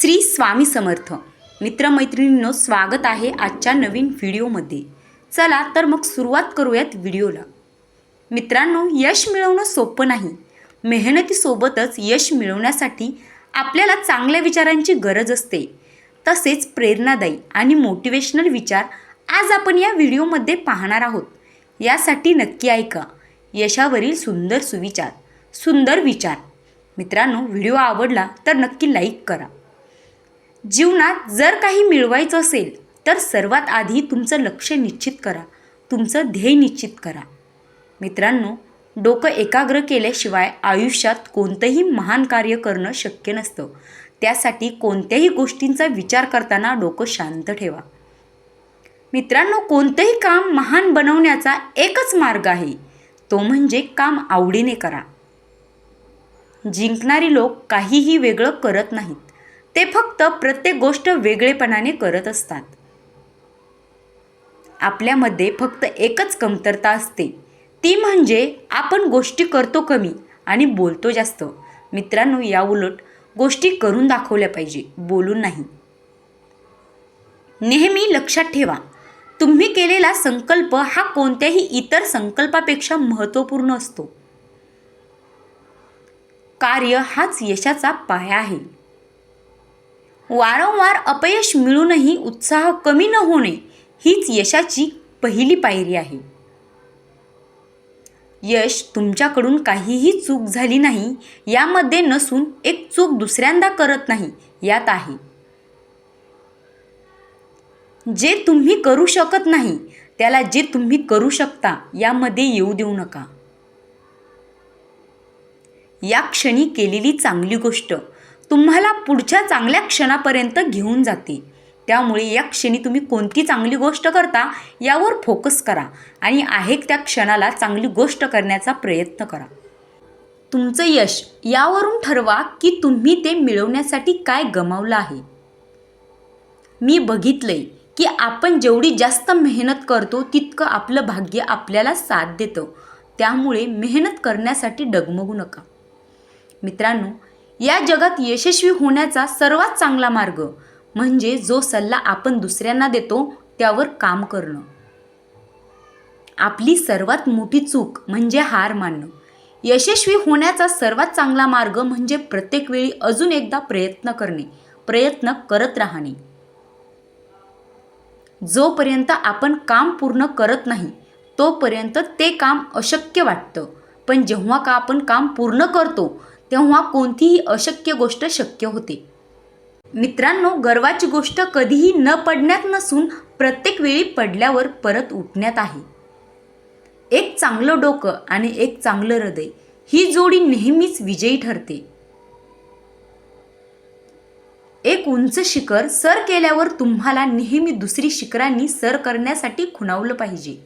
श्री स्वामी समर्थ. मित्रमैत्रिणींनो स्वागत आहे आजच्या नवीन व्हिडिओमध्ये. चला तर मग सुरुवात करूयात व्हिडिओला. मित्रांनो यश मिळवणं सोपं नाही. मेहनतीसोबतच यश मिळवण्यासाठी आपल्याला चांगल्या विचारांची गरज असते. तसेच प्रेरणादायी आणि मोटिवेशनल विचार आज आपण या व्हिडिओमध्ये पाहणार आहोत. यासाठी नक्की ऐका. यशावरील सुंदर सुविचार. सुंदर विचार. मित्रांनो व्हिडिओ आवडला तर नक्की लाईक करा. जीवनात जर काही मिळवायचं असेल तर सर्वात आधी तुमचं लक्ष निश्चित करा. तुमचं ध्येय निश्चित करा. मित्रांनो डोकं एकाग्र केल्याशिवाय आयुष्यात कोणतंही महान कार्य करणं शक्य नसतं. त्यासाठी कोणत्याही गोष्टींचा विचार करताना डोकं शांत ठेवा. मित्रांनो कोणतंही काम महान बनवण्याचा एकच मार्ग आहे. तो म्हणजे काम आवडीने करा. जिंकणारी लोक काहीही वेगळं करत नाहीत. ते फक्त प्रत्येक गोष्ट वेगळेपणाने करत असतात. आपल्यामध्ये फक्त एकच कमतरता असते. ती म्हणजे आपण गोष्टी करतो कमी आणि बोलतो जास्त. मित्रांनो या उलट गोष्टी करून दाखवल्या पाहिजे बोलून नाही. नेहमी लक्षात ठेवा तुम्ही केलेला संकल्प हा कोणत्याही इतर संकल्पापेक्षा महत्त्वपूर्ण असतो. कार्य हाच यशाचा पाया आहे. वारंवार अपयश मिळूनही उत्साह कमी न होणे हीच यशाची पहिली पायरी आहे. यश तुमच्याकडून काहीही चूक झाली नाही यामध्ये नसून एक चूक दुसऱ्यांदा करत नाही यात आहे. जे तुम्ही करू शकत नाही त्याला जे तुम्ही करू शकता यामध्ये येऊ देऊ नका. या क्षणी केलेली चांगली गोष्ट तुम्हाला पुढच्या चांगल्या क्षणापर्यंत घेऊन जाते. त्यामुळे या क्षणी तुम्ही कोणती चांगली गोष्ट करता यावर फोकस करा आणि आहे त्या क्षणाला चांगली गोष्ट करण्याचा प्रयत्न करा. तुमचं यश यावरून ठरवा की तुम्ही ते मिळवण्यासाठी काय गमावलं आहे. मी बघितलंय की आपण जेवढी जास्त मेहनत करतो तितकं आपलं भाग्य आपल्याला साथ देतं. त्यामुळे मेहनत करण्यासाठी डगमगू नका. मित्रांनो या जगात यशस्वी होण्याचा सर्वात चांगला मार्ग म्हणजे जो सल्ला आपण दुसऱ्यांना देतो त्यावर काम करणं. आपली सर्वात मोठी चूक म्हणजे हार मानणं. यशस्वी होण्याचा सर्वात चांगला मार्ग म्हणजे प्रत्येक वेळी अजून एकदा प्रयत्न करणे प्रयत्न करत राहणे. जोपर्यंत आपण काम पूर्ण करत नाही तोपर्यंत ते काम अशक्य वाटतं. पण जेव्हा का आपण काम पूर्ण करतो तेव्हा कोणतीही अशक्य गोष्ट शक्य होते. मित्रांनो गर्वाची गोष्ट कधीही न पडण्यात नसून प्रत्येक वेळी पडल्यावर परत उठण्यात आहे. एक चांगलं डोकं आणि एक चांगलं हृदय ही जोडी नेहमीच विजयी ठरते. एक उंच शिखर सर केल्यावर तुम्हाला नेहमी दुसरी शिखरांनी सर करण्यासाठी खुणावलं पाहिजे.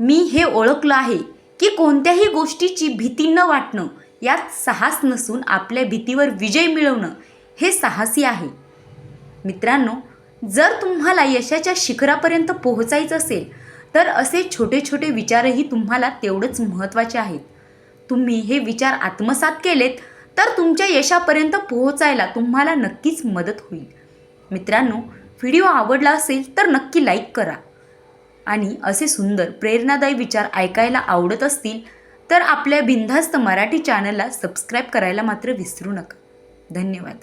मी हे ओळखलं आहे. की कोणत्याही गोष्टीची भीती न वाटणं यात साहस नसून आपल्या भीतीवर विजय मिळवणं हे साहसी आहे. मित्रांनो जर तुम्हाला यशाच्या शिखरापर्यंत पोहोचायचं असेल तर असे छोटे छोटे विचारही तुम्हाला तेवढंच महत्त्वाचे आहेत. तुम्ही हे विचार आत्मसात केलेत तर तुमच्या यशापर्यंत पोहोचायला तुम्हाला नक्कीच मदत होईल. मित्रांनो व्हिडिओ आवडला असेल तर नक्की लाईक करा. आणि असे सुंदर प्रेरणादायी विचार ऐकायला आवडत असतील तर आपल्या बिनधास्त मराठी चॅनलला सबस्क्राईब करायला मात्र विसरू नका. धन्यवाद.